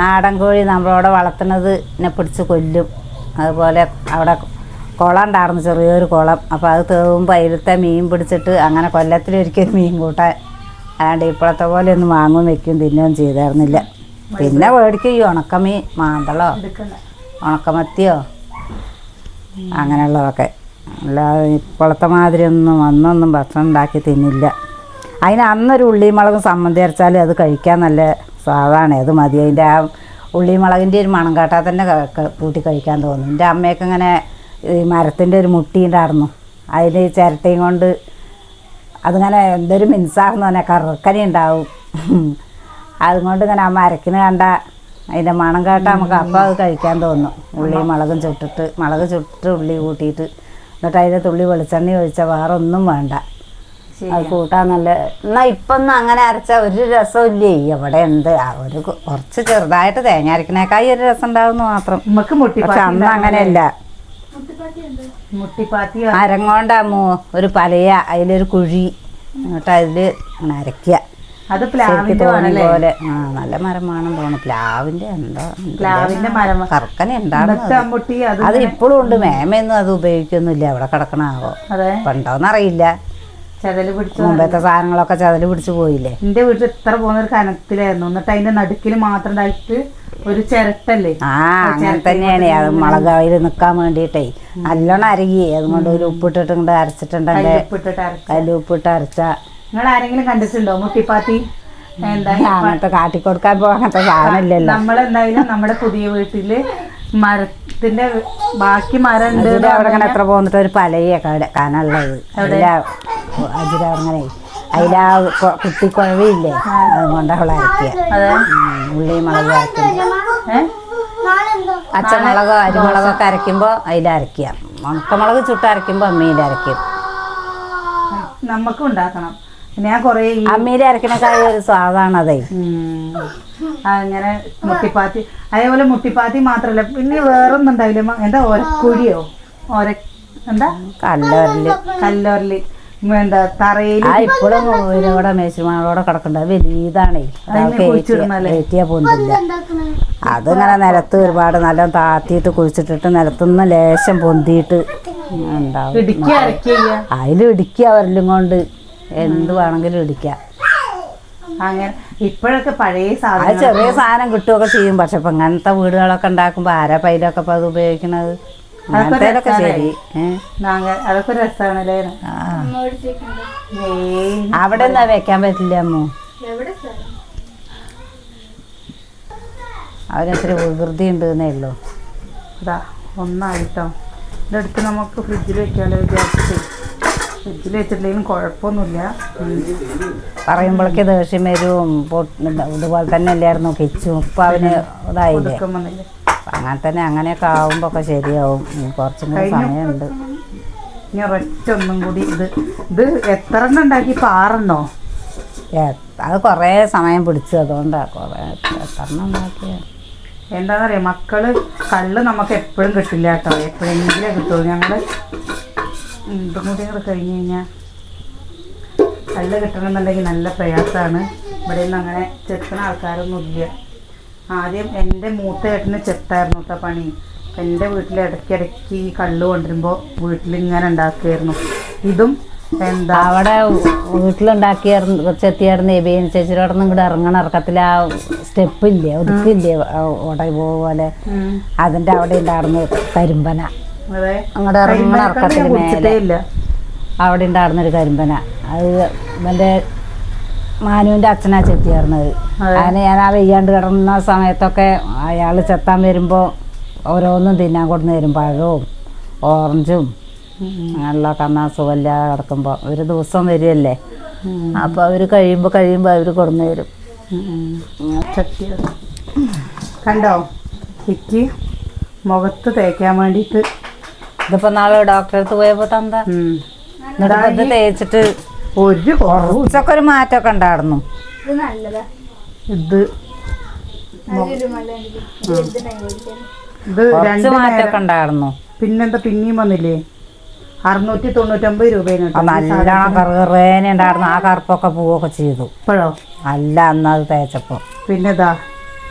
നാടൻ കോഴി നമ്മളവിടെ വളർത്തുന്നത് എന്നെ പിടിച്ച് കൊല്ലും. അതുപോലെ അവിടെ കുളം ഉണ്ടായിരുന്നു ചെറിയൊരു കുളം. അപ്പോൾ അത് തേവുമ്പോൾ അതിലത്തെ മീൻ പിടിച്ചിട്ട് അങ്ങനെ കൊല്ലത്തിലൊരിക്കൽ മീൻ കൂട്ടാൻ അല്ലാണ്ട് ഇപ്പോഴത്തെ പോലെ ഒന്നും വാങ്ങും വെക്കും തിന്നുകയും ചെയ്തായിരുന്നില്ല. പിന്നെ മേടിക്കും ഈ ഉണക്കമീൻ മാന്തളോ ഉണക്കമത്തിയോ അങ്ങനെയുള്ളതൊക്കെ. അല്ലാതെ ഇപ്പോഴത്തെ മാതിരി ഒന്നും അന്നൊന്നും ഭക്ഷണം ഉണ്ടാക്കി തിന്നില്ല. അതിന് അന്നൊരു ഉള്ളിമുളകും സംബന്ധി അരച്ചാൽ അത് കഴിക്കാൻ നല്ല സ്വാദാണ്. അത് മതി. അതിന്റെ ആ ഉള്ളിമുളകിന്റെ ഒരു മണം കാട്ടാൽ തന്നെ കൂട്ടി കഴിക്കാൻ തോന്നും. എന്റെ അമ്മയൊക്കെ ഇങ്ങനെ ഈ മരത്തിന്റെ ഒരു മുട്ടി ഉണ്ടായിരുന്നു. അതിൽ ചിരട്ടയും കൊണ്ട് അതിങ്ങനെ എന്തൊരു മിൻസാണെന്ന് പറഞ്ഞാൽ കറക്കനി ഉണ്ടാവും. അതുകൊണ്ട് ഇങ്ങനെ ആ മരക്കിന് കണ്ട അതിന്റെ മണം കേട്ടാൽ നമുക്ക് അപ്പം അത് കഴിക്കാൻ തോന്നും. ഉള്ളി മുളകും ചുട്ടിട്ട് മുളക് ചുട്ടിട്ട് ഉള്ളി കൂട്ടിയിട്ട് എന്നിട്ട് അതിന്റെ തുള്ളി വെളിച്ചെണ്ണ ഒഴിച്ചാൽ വേറെ ഒന്നും വേണ്ട അത് കൂട്ടാൻ നല്ല എന്നാൽ ഇപ്പം ഒന്നും അങ്ങനെ അരച്ചാൽ ഒരു രസമില്ലേ എവിടെ എന്ത് ഒരു കുറച്ച് ചെറുതായിട്ട് തേങ്ങ അരക്കണേക്കായി ഒരു രസം ഉണ്ടാവുന്നു മാത്രം. നമുക്ക് പക്ഷെ അന്ന് അങ്ങനെയല്ല. മുട്ടിപ്പാത്തി മരം കൊണ്ടാമോ ഒരു പലയ അതിലൊരു കുഴി എന്നിട്ട് അതിൽ അരയ്ക്കുക അത് പ്ലാവിന്റെ പോലെ. ആ നല്ല മരം വേണം തോന്നുന്നു. പ്ലാവിന്റെ എന്താ പ്ലാവിന്റെ മരം. കറക്കന എന്താണ് അത്. ഇപ്പോഴും ഉണ്ട്. മേമയൊന്നും അത് ഉപയോഗിക്കൊന്നുമില്ല. അവിടെ കിടക്കണാവോ? പണ്ടോന്നറിയില്ല. ചതൽ പിടിച്ചു മുമ്പത്തെ സാധനങ്ങളൊക്കെ ചതൽ പിടിച്ച് പോയില്ലേ? എന്റെ വീട്ടിൽ ഇത്ര പോകുന്ന ഒരു കനത്തിലായിരുന്നു. എന്നിട്ട് അതിന്റെ നടുക്കിൽ മാത്രം ഉണ്ടായിട്ട് ഒരു ചിരട്ടല്ലേ? ആ അങ്ങനെ തന്നെയാണ്. അത് മുളക് അതിൽ നിൽക്കാൻ വേണ്ടിയിട്ടേ. നല്ലോണം അരകി. അതുകൊണ്ട് ഒരു ഉപ്പിട്ടിട്ട് ഇങ്ങോട്ട് അരച്ചിട്ടുണ്ടെങ്കിൽ ഉപ്പിട്ടിട്ട് അരച്ച. അതിൽ ഉപ്പിട്ട് അരച്ച. നിങ്ങൾ ആരെങ്കിലും കണ്ടിട്ടുണ്ടോ മുട്ടിപ്പാത്തി? എന്താ അങ്ങനത്തെ കാട്ടിക്കൊടുക്കാൻ പോകാത്ത സാധനം ഇല്ലല്ലോ. നമ്മളെന്തായാലും നമ്മുടെ പുതിയ വീട്ടിൽ മരത്തിന്റെ ബാക്കി മരം ഉണ്ട് അവിടെ എത്ര പോന്നിട്ട് ഒരു പലയൊക്കെ അവിടെ കാണാനുള്ളത് അതിലാ അതിലാ അങ്ങനെ കുട്ടിക്കുഴവില്ലേ അതുകൊണ്ട് അവളെ അരക്കുക ഉള്ളി മുളക് അരക്കും അച്ചമുളകോ അരിമുളകോ ഒക്കെ അരയ്ക്കുമ്പോൾ അതിൽ അരക്കുക ഉണക്കമുളക് ചുട്ട് അരയ്ക്കുമ്പോൾ അമ്മിയിൽ അരയ്ക്കും. നമുക്കും ഉണ്ടാക്കണം. ഞാൻ കൊറേ കായ അരക്കണേക്കായ ഒരു സ്വാദാണ് അതേ അങ്ങനെ മുട്ടിപ്പാത്തി അതേപോലെ മുട്ടിപ്പാത്തി മാത്രല്ല പിന്നെ വേറൊന്നും ഉണ്ടാവില്ല മ- എന്താ ഒരക്കുഴിയോ? ഒര എന്താ? കല്ലോരൽ. കല്ലോരൽ. എന്താ തറയിൽ ഇപ്പോഴും ഇവിടെ മേശുമാളോടെ കിടക്കണ്ട. വലിയതാണേ? ഏറ്റിയാ പൊന്തില്ല. അതിങ്ങനെ നിലത്ത് ഒരുപാട് നല്ല താത്തിയിട്ട് കുഴിച്ചിട്ടിട്ട് നിലത്തുനിന്ന് ലേശം പൊന്തിയിട്ട് ഉണ്ടാവും അതിൽ ഇടിക്കുക വരലും കൊണ്ട്. എന്ത് വേണമെങ്കിലും ഇടിക്കാം അങ്ങനെ ഇപ്പോഴൊക്കെ പഴയ സാധനം ചെറിയ സാധനം കിട്ടുകയൊക്കെ ചെയ്യും. പക്ഷെ ഇപ്പം ഇങ്ങനത്തെ വീടുകളൊക്കെ ഉണ്ടാക്കുമ്പോൾ ആരാ പൈലൊക്കെ ഇപ്പം അത് ഉപയോഗിക്കണത്? അങ്ങനത്തേലൊക്കെ ശരി. അതൊക്കെ രസമാണല്ലേ അവിടെ എന്താ വെക്കാൻ പറ്റില്ല അമ്മോ? അവരത്ര വികൃതി ഉണ്ട് എന്നേ ഉള്ളൂ. ഇതാ ഒന്നായിട്ടോ. ഇതെടുത്ത് നമുക്ക് ഫ്രിഡ്ജിൽ വെക്കാമല്ലോ വിചാരിച്ചിട്ട്. ഫ്രിഡ്ജിൽ വെച്ചിട്ടില്ലെങ്കിലും കുഴപ്പമൊന്നുമില്ല പറയുമ്പോഴൊക്കെ ദേഷ്യം വരും. ഇതുപോലെ തന്നെ അല്ലായിരുന്നു? കിച്ചും ഇപ്പം അവന് ഇതായില്ലേ അങ്ങനെ തന്നെ അങ്ങനെയൊക്കെ ആവുമ്പോൾ ഒക്കെ ശരിയാവും കുറച്ചും കൂടി സമയമുണ്ട്. ഇനി ഒരൊറ്റ ഒന്നും കൂടി ഇത് ഇത് എത്ര എണ്ണം ഉണ്ടാക്കി? ഇപ്പം ആറെണ്ണോ? അത് കുറേ സമയം പിടിച്ചു. അതുകൊണ്ടാണ് കുറേ എത്രണ്ണം ഉണ്ടാക്കിയ? എന്താണെന്നറിയാം മക്കൾ കള്ള് നമുക്ക് എപ്പോഴും കിട്ടില്ല കേട്ടോ. എപ്പോഴെങ്കിലും കിട്ടുള്ളൂ ഞങ്ങൾ ഇതും കൂടി കഴിഞ്ഞ് കഴിഞ്ഞാൽ കള്ള് കിട്ടണമെന്നുണ്ടെങ്കിൽ നല്ല പ്രയാസമാണ്. ഇവിടെ നിന്ന് അങ്ങനെ ചെത്തണ ആൾക്കാരൊന്നും ഇല്ല. ആദ്യം എന്റെ മൂത്ത ഏട്ടന് ചെത്തായിരുന്നു കേട്ടോ പണി. എന്റെ വീട്ടിൽ ഇടയ്ക്കിടയ്ക്ക് ഈ കള്ള് കൊണ്ടുവരുമ്പോൾ വീട്ടിലിങ്ങനെ ഉണ്ടാക്കുമായിരുന്നു ഇതും എന്താ അവിടെ വീട്ടിലുണ്ടാക്കിയ ചെത്തിയായിരുന്നു എബിയൻ ചേച്ചിയോടെ നിന്ന് ഇങ്ങോട്ട് ഇറങ്ങണ ഇറക്കത്തിൽ ആ സ്റ്റെപ്പില്ലേ ഒതുക്കില്ലേ ഉട പോലെ. അതിന്റെ അവിടെ ഉണ്ടായിരുന്നു കരിമ്പന അങ്ങോട്ട് മേലെ. അവിടെ ഉണ്ടായിരുന്നൊരു കരിമ്പന. അത് എന്റെ മാനുവിന്റെ അച്ഛനാ ചെത്തിയായിരുന്നത്. അങ്ങനെ ഞാൻ ആ വെയ്യാണ്ട് കിടന്ന സമയത്തൊക്കെ അയാൾ ചെത്താൻ വരുമ്പോൾ ഓരോന്നും തിന്നാൻ കൊടുന്ന് തരും. പഴവും ഓറഞ്ചും അങ്ങനെയുള്ള കന്നാ സുഖമില്ലാതെ കിടക്കുമ്പോൾ ഒരു ദിവസം വരുമല്ലേ അപ്പോൾ അവർ കഴിയുമ്പോൾ കഴിയുമ്പോൾ അവർ കൊടുന്ന് തരും. കണ്ടോ? എനിക്ക് മുഖത്ത് തേക്കാൻ വേണ്ടിയിട്ട് ഇതിപ്പോൾ നാളെ ഡോക്ടറെ അടുത്ത് പോയപ്പോ തന്ത. എന്നിട്ട് ഇത് തേച്ചിട്ട് ഒരു കുറവും കുറച്ചൊക്കെ ഒരു മാറ്റമൊക്കെ ഉണ്ടായിരുന്നു. ഇത് ഇത് രണ്ട് മാറ്റമൊക്കെ ഉണ്ടായിരുന്നു. പിന്നെന്താ പിന്നെയും വന്നില്ലേ? അറുന്നൂറ്റി തൊണ്ണൂറ്റൊമ്പത് രൂപയാണ് നല്ലോണം കറുകറേനെ ഉണ്ടായിരുന്നു. ആ കറുപ്പൊക്കെ പോവൊക്കെ ചെയ്തു. ഇപ്പോഴോ? അല്ല അന്ന് അത് തേച്ചപ്പോൾ പിന്നെതാ?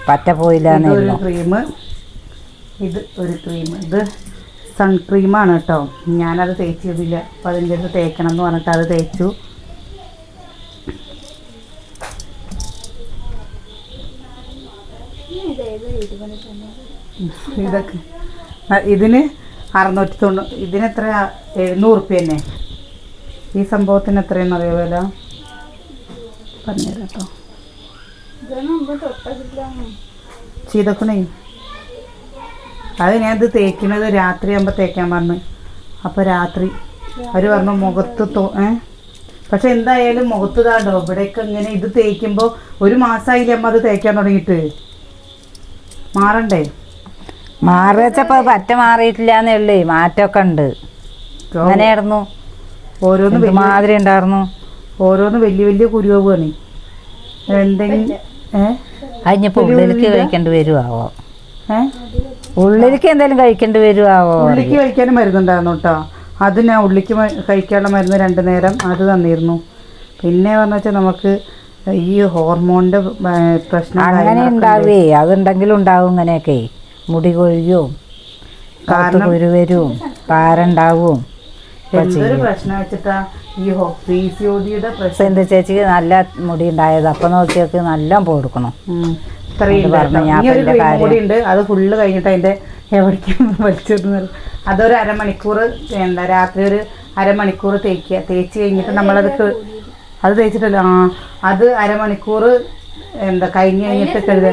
പറ്റ പോയില്ല ഇത് ഒരു ക്രീം ഇത് ഒരു ക്രീം ഇത് സൺക്രീമാണ് കേട്ടോ. ഞാനത് തേച്ചതില്ല അപ്പം അതിന്റെ അടുത്ത് തേക്കണം എന്ന് പറഞ്ഞിട്ട് അത് തേച്ചു. ഇതൊക്കെ. ഇതിന് അറുന്നൂറ്റി തൊണ്ണൂറ് ഇതിന് എത്ര? എഴുന്നൂറ് റുപ്യ തന്നെ. ഈ സംഭവത്തിന് എത്രയെന്ന് അറിയാമല്ലോ പറഞ്ഞുതരാം കേട്ടോ. ചെയ്തക്കണേ. അത് ഞാൻ ഇത് തേക്കണത് രാത്രി ആകുമ്പോൾ തേക്കാൻ പറഞ്ഞു. അപ്പോൾ രാത്രി അവർ പറഞ്ഞു മുഖത്ത് തോ ഏ? പക്ഷെ എന്തായാലും മുഖത്ത് താണ്ടോ ഇവിടെയൊക്കെ ഇങ്ങനെ ഇത് തേക്കുമ്പോൾ ഒരു മാസമായില്ലേ അമ്മ അത് തേക്കാൻ തുടങ്ങിയിട്ട്? മാറണ്ടേ? മാറിവെച്ചപ്പോ പറ്റ മാറിയിട്ടില്ല എന്നേ ഉള്ളേ മാറ്റമൊക്കെ ഉണ്ട്. അങ്ങനെയായിരുന്നു. ഓരോന്ന് മാതിരി ഉണ്ടായിരുന്നു. ഓരോന്ന് വലിയ വലിയ കുരുവാണ് എന്തെങ്കിലും ഏ? അതിപ്പോൾ ഉള്ളിലേക്ക് കഴിക്കേണ്ടി വരുവാവോ? ഏ? ഉള്ളിലേക്ക് എന്തെങ്കിലും കഴിക്കേണ്ടി വരുവാവോ? ഉള്ളിക്ക് കഴിക്കാനും മരുന്നുണ്ടായിരുന്നു കേട്ടോ. അത് ഞാൻ ഉള്ളിക്ക് കഴിക്കാനുള്ള മരുന്ന് രണ്ട് നേരം അത് തന്നിരുന്നു. പിന്നെ പറഞ്ഞു വെച്ചാൽ നമുക്ക് ഈ ഹോർമോണിന്റെ പ്രശ്നം അങ്ങനെ. ഉണ്ടാവേ. അതുണ്ടെങ്കിലും ഉണ്ടാവും ഇങ്ങനെയൊക്കെ. മുടി കൊഴിയും കാരണം- കുരുവരും പാരുണ്ടാവും പാരണ്ടാവും പ്രശ്നം വെച്ചിട്ടാ ഈ പി സി പ്രശ്നം? സെന്ത് ചേച്ചിക്ക് നല്ല മുടി ഉണ്ടായത്. അപ്പൊ നോക്കിയൊക്കെ നല്ല അത് ഉണ്ട് അത് ഫുള്ള് കഴിഞ്ഞിട്ട് അതിന്റെ എവിടേക്കും വലിച്ചിടുന്നത് അതൊരു അരമണിക്കൂർ എന്താ രാത്രി ഒരു അരമണിക്കൂർ തേക്കുക. തേച്ച് കഴിഞ്ഞിട്ട് നമ്മളത് അത് തേച്ചിട്ടല്ലോ. ആ അത് അരമണിക്കൂർ എന്താ കഴിഞ്ഞ് കഴിഞ്ഞിട്ട് കഴുക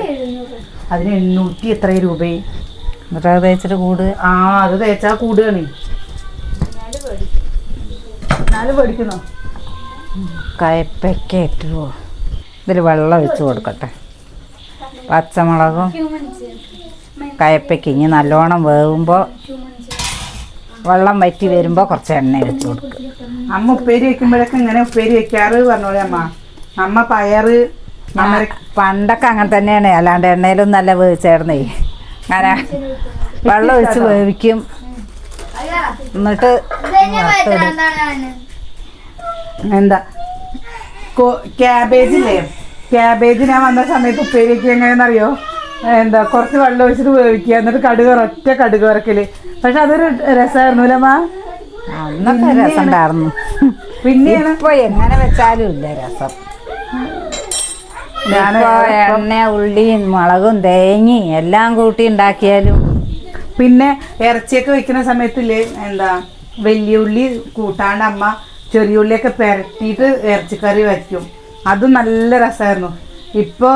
അതിന് എണ്ണൂറ്റി എത്ര രൂപയും എന്നിട്ട് അത് തേച്ചിട്ട് കൂട്. ആ അത് തേച്ചാ കൂടുകയാണ് നാല് പഠിക്കുന്നോ കയപ്പയ്ക്ക ഇതിൽ വെള്ളം ഒഴിച്ച് കൊടുക്കട്ടെ. പച്ചമുളകും കയപ്പയ്ക്ക് ഇനി നല്ലോണം വേവുമ്പോൾ വെള്ളം വറ്റി വരുമ്പോൾ കുറച്ച് എണ്ണ എടുത്ത് കൊടുക്കും. അമ്മ ഉപ്പേരി വെക്കുമ്പോഴൊക്കെ ഇങ്ങനെ ഉപ്പേരി വെക്കാറ് പറഞ്ഞോളെ അമ്മ. അമ്മ പയറ് പണ്ടൊക്കെ അങ്ങനെ തന്നെയാണ്. അല്ലാണ്ട് എണ്ണയിലും നല്ല വേവിച്ചായിരുന്നേ. അങ്ങനെ വെള്ളം ഒഴിച്ച് വേവിക്കും. എന്നിട്ട് എന്താ? ക്യാബേജില്ലേ ക്യാബേജ് ഞാൻ വന്ന സമയത്ത് ഉപ്പേരിക്ക് എങ്ങനെയാണെന്നറിയോ? എന്താ കുറച്ച് വെള്ളം ഒഴിച്ചിട്ട് വേവിക്കുക. എന്നിട്ട് കടുക് ഒറ്റ കടുക് വറക്കൽ. പക്ഷെ അതൊരു രസമായിരുന്നു അല്ലേ അമ്മ? അന്നൊക്കെ രസം ഉണ്ടായിരുന്നു. പിന്നെയാണ് ഇപ്പൊ എങ്ങനെ വെച്ചാലും ഇല്ല രസം. എണ്ണ ഉള്ളിയും മുളകും തേങ്ങയും എല്ലാം കൂട്ടി ഉണ്ടാക്കിയാലും പിന്നെ ഇറച്ചിയൊക്കെ വെക്കുന്ന സമയത്തില്ലേ എന്താ വലിയ ഉള്ളി കൂട്ടാണ്ട് അമ്മ ചെറിയ ഉള്ളിയൊക്കെ പെരട്ടിയിട്ട് ഇറച്ചിക്കറി വയ്ക്കും. അത് നല്ല രസമായിരുന്നു ഇപ്പൊ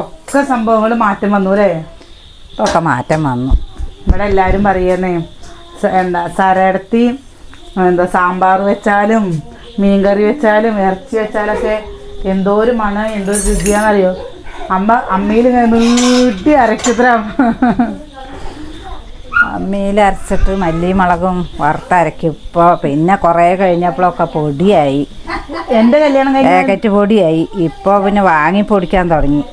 ഒക്കെ സംഭവങ്ങൾ മാറ്റം വന്നു അല്ലേ ഒക്കെ മാറ്റം വന്നു. ഇവിടെ എല്ലാവരും പറയുന്നേ എന്താ സരടത്തി എന്താ സാമ്പാർ വെച്ചാലും മീൻകറി വെച്ചാലും ഇറച്ചി വെച്ചാലൊക്കെ എന്തോ ഒരു മണം എന്തോ ഒരു രുചിയാണെന്നറിയോ അമ്മ അമ്മയിൽ നീട്ടി അരച്ചിത്ര. അമ്മയിൽ അരച്ചിട്ട് മല്ലി മുളകും വറുത്തരക്കും. ഇപ്പോൾ പിന്നെ കുറേ കഴിഞ്ഞപ്പോഴൊക്കെ പൊടിയായി. എന്റെ കല്യാണം പാക്കറ്റ് പൊടിയായി. ഇപ്പൊ പിന്നെ വാങ്ങി പൊടിക്കാൻ തുടങ്ങി.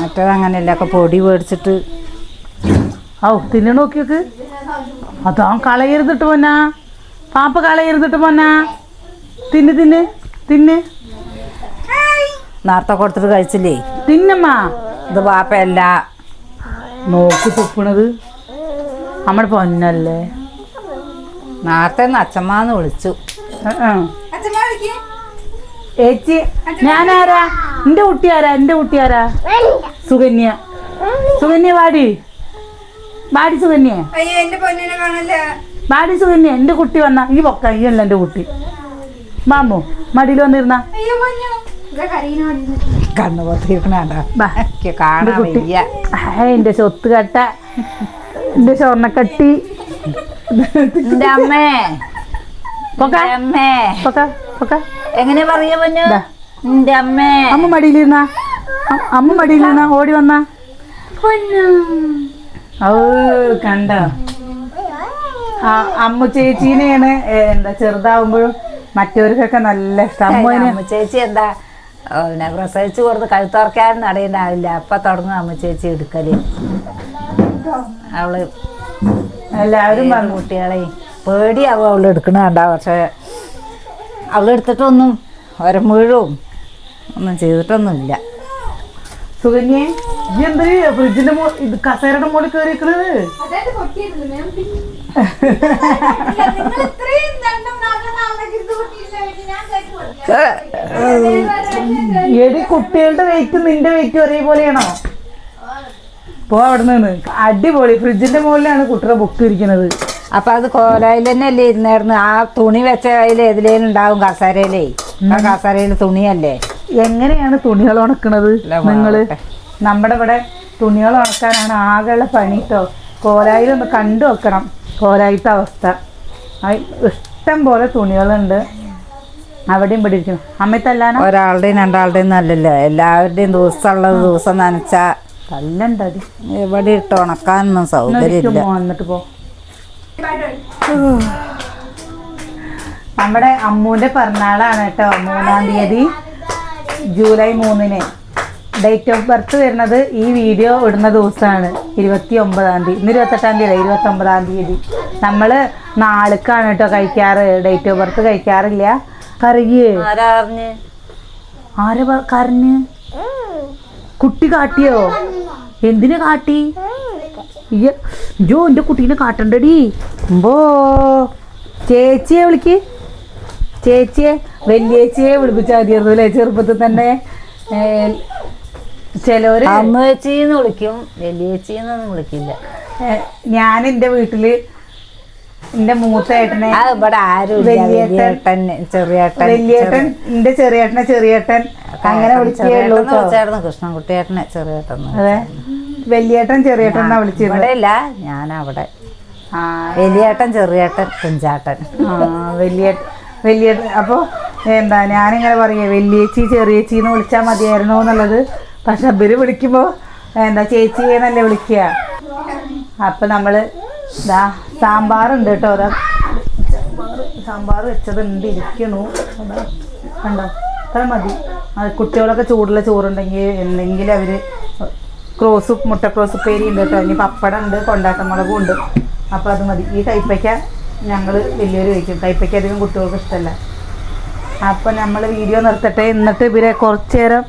മറ്റേത് അങ്ങനെയല്ല ഒക്കെ പൊടി മേടിച്ചിട്ട്. ഔ തിന്നു നോക്കിയോക്ക്. അതാ കളയരുതിട്ട് പോന്നാ. പാപ്പ കളയരുതിട്ട് പോന്നാ. തിന്ന് തിന്ന് തിന്ന്. നേരത്തെ കൊടുത്തിട്ട് കഴിച്ചില്ലേ? തിന്നമ്മാ. ഇത് പാപ്പയല്ല നോക്കി തുപ്പണത് നമ്മുടെ പൊന്നല്ലേ. നേരത്തെ അച്ഛമ്മാന്ന് വിളിച്ചു. ആ. ഏച്ചി ഞാനാരാ? എന്റെ കുട്ടി ആരാ എന്റെ കുട്ടി ആരാ സുകന്യ. സുകന്യ വാടി. വാടി സുകന്യ. അയ്യോ എന്റെ പൊന്നിനെ കാണല്ല. വാടി സുകന്യ എന്റെ കുട്ടി വന്ന. ഈ പൊക്ക ഈ അല്ല എന്റെ കുട്ടി. മാമോ മടിയിൽ വന്നിരുന്ന? അയ്യോ പൊന്നു. ഇതാ കരീന വന്നു കണ്ണു എന്റെ സ്വത്ത് കട്ട എന്റെ സ്വർണക്കട്ടി. എന്റെ അമ്മേ. അമ്മേ. പൊക്ക പൊക്ക. എങ്ങനെ പറയാ പൊന്നു. എന്റെ അമ്മേ. അമ്മ മടിയിലിരുന്ന? അമ്മ മടിയിലിരുന്ന? ഓടി വന്ന? ഓ കണ്ട? അമ്മ ചേച്ചീനെയാണ് എന്താ ചെറുതാവുമ്പോഴും മറ്റവർക്കൊക്കെ നല്ല ഇഷ്ടം. അമ്മ ചേച്ചി എന്താ പിന്നെ പ്രസവിച്ചു കൊടുത്ത് കഴുത്തുറക്കാനും നടയുണ്ടാവില്ല അപ്പൊ തുടങ്ങും അമ്മ ചേച്ചി എടുക്കൽ. അവൾ എല്ലാവരും ഏത് പറഞ്ഞു കുട്ടികളെ പേടിയാവും അവൾ എടുക്കണ കണ്ട. പക്ഷെ അവളെടുത്തിട്ടൊന്നും ഒരമുഴും ഒന്നും ചെയ്തിട്ടൊന്നുമില്ല. സുകന്യെ ഇജ്ജ് എന്ത് ഫ്രിഡ്ജിന്റെ മോ ഇത് കസേരയുടെ മുകളിൽ കയറിയിരിക്കണത് എടി കുട്ടികളുടെ വെയിറ്റ് നിന്റെ വെയിറ്റ് ഒരേപോലെയാണോ? പോ അവിടെ നിന്ന് അടിപൊളി. ഫ്രിഡ്ജിന്റെ മുകളിലാണ് കുട്ടികളെ ബുക്ക് ഇരിക്കുന്നത്. അപ്പൊ അത് കോലായിൽ തന്നെ അല്ലേ ഇരുന്നായിരുന്നു. ആ തുണി വെച്ച അതിൽ ഏതിലേലും ഉണ്ടാവും കസേരയിലേ. ആ കസേരയിൽ തുണിയല്ലേ? എങ്ങനെയാണ് തുണികൾ ഉണക്കണത് നിങ്ങൾ? നമ്മുടെ ഇവിടെ തുണികൾ ഉണക്കാനാണ് ആകെയുള്ള പണി കേട്ടോ കോലായിലൊന്ന് കണ്ടു വെക്കണം. കോലായിത്തെ അവസ്ഥ. ഇഷ്ടം പോലെ തുണികളുണ്ട്. അവിടെയും ഇരിക്കുന്നു. അമ്മത്തല്ലാനോ ഒരാളുടെയും രണ്ടാളുടെയും നല്ലല്ലോ? എല്ലാവരുടെയും ദിവസമുള്ള ദിവസം നനച്ചാ തല്ലണ്ടടി. എവിടെ ഇട്ട് ഉണക്കാനൊന്നും സൗകര്യമില്ല. വന്നിട്ട് പോ. നമ്മുടെ അമ്മൂന്റെ പിറന്നാളാണ് കേട്ടോ മൂന്നാം തീയതി ജൂലൈ മൂന്നിന്. ഡേറ്റ് ഓഫ് ബർത്ത് വരുന്നത് ഈ വീഡിയോ ഇടുന്ന ദിവസമാണ് ഇരുപത്തി ഒമ്പതാം തീയതി. ഇന്ന് ഇരുപത്തെട്ടാം തീയതി അല്ല? ഇരുപത്തി ഒമ്പതാം തീയതി. നമ്മൾ നാളുക്കാണ് കേട്ടോ കഴിക്കാറ് ഡേറ്റ് ഓഫ് ബർത്ത് കഴിക്കാറില്ല. കറിയേ? ആരാ കറിഞ്ഞ്? കരഞ്ഞ് കുട്ടി കാട്ടിയോ? എന്തിനു കാട്ടി? ഇയ്യ, ജോ എന്റെ കുട്ടീനെ കാട്ടണ്ടടി. ബോ ചേച്ചിയെ വിളിക്ക്. ചേച്ചിയെ വലിയേച്ചിയെ വിളിപ്പിച്ചാൽ മതിയായിരുന്നു അല്ലേ? ചെറുപ്പത്തിൽ തന്നെ ചിലവര് അമ്മ ചേച്ചിന്ന് വിളിക്കും വലിയ ചേച്ചിന്നൊന്നും വിളിക്കില്ല. ഞാൻ എന്റെ വീട്ടിൽ എന്റെ മൂത്ത ഏട്ടനെ ആ ഇവിടെ ആരും വലിയേട്ടൻ. ചെറിയേട്ടൻ വലിയേട്ടൻ എന്റെ ചെറിയേട്ടനെ ചെറിയേട്ടൻ അങ്ങനെ വിളിച്ചു കൃഷ്ണൻകുട്ടിയേട്ടനെ ചെറിയേട്ടൻ അതെ. വലിയേട്ടൻ ചെറിയേട്ടൻ എന്നാ വിളിച്ചിരുന്നത്? ഇവിടെ ഇല്ല ഞാൻ അവിടെ വലിയേട്ടൻ ചെറിയേട്ടൻ കുഞ്ചാട്ടൻ. ആ, വലിയ വലിയേട്ടൻ അപ്പോൾ എന്താ ഞാനിങ്ങനെ പറയുക വലിയേച്ചി ചെറിയേച്ചി എന്ന് വിളിച്ചാൽ മതിയായിരുന്നു എന്നുള്ളത്. പക്ഷെ അവർ വിളിക്കുമ്പോൾ എന്താ ചേച്ചി എന്നല്ലേ വിളിക്കുക അപ്പം നമ്മൾ ഇതാ സാമ്പാറുണ്ട് കേട്ടോ. അതാ സാമ്പാർ വെച്ചത് വെച്ചതുണ്ട് ഇരിക്കണു കണ്ടോ? അത്ര മതി. കുട്ടികളൊക്കെ ചൂടുള്ള ചോറുണ്ടെങ്കിൽ എന്തെങ്കിലും അവർ ക്രോസ് മുട്ട ക്രോസ് ഉപ്പേരി ഉണ്ട് കേട്ടോ. ഇനി പപ്പടം ഉണ്ട് കൊണ്ടാട്ടമുളകും ഉണ്ട്. അപ്പോൾ അത് മതി. ഈ കൈപ്പയ്ക്ക ഞങ്ങൾ വലിയൊരു കഴിക്കും. കൈപ്പയ്ക്ക അധികം കുട്ടികൾക്ക് ഇഷ്ടമല്ല അപ്പോൾ നമ്മൾ വീഡിയോ നിർത്തട്ടെ. എന്നിട്ട് ഇവരെ കുറച്ച് നേരം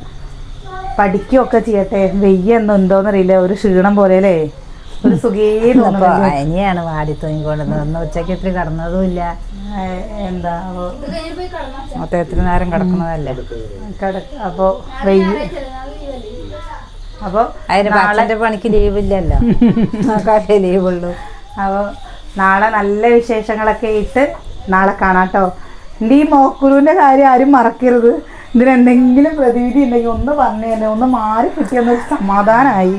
പഠിക്കുകയൊക്കെ ചെയ്യട്ടെ. വെയ്യ എന്നുണ്ടോയെന്നറിയില്ല ഒരു ക്ഷീണം പോലെ അല്ലേ? ഒരു സുഖേ. അനിയാണ് വാടി തൂങ്ങിക്കൊണ്ടിരുന്നത് ഒന്ന് ഉച്ചയ്ക്ക് ഇത്തിരി കടന്നതും ഇല്ല. ഏ, എന്താ? മൊത്തം എത്ര നേരം കിടക്കുന്നതല്ലേ? അപ്പോൾ വെയ്യ അപ്പോൾ അതിന് പച്ചന്റെ പണിക്ക് ലീവില്ലല്ലോ. കാലേ ലീവുള്ളൂ. അപ്പോൾ നാളെ നല്ല വിശേഷങ്ങളൊക്കെ ഇട്ട് നാളെ കാണാട്ടോ കേട്ടോ എന്റെ ഈ മോക്കുരുവിന്റെ കാര്യം ആരും മറക്കരുത്. ഇതിനെന്തെങ്കിലും പ്രതിവിധി ഉണ്ടെങ്കിൽ ഒന്ന് പറഞ്ഞു തന്നെ ഒന്ന് മാറി കിട്ടിയെന്നൊരു സമാധാനമായി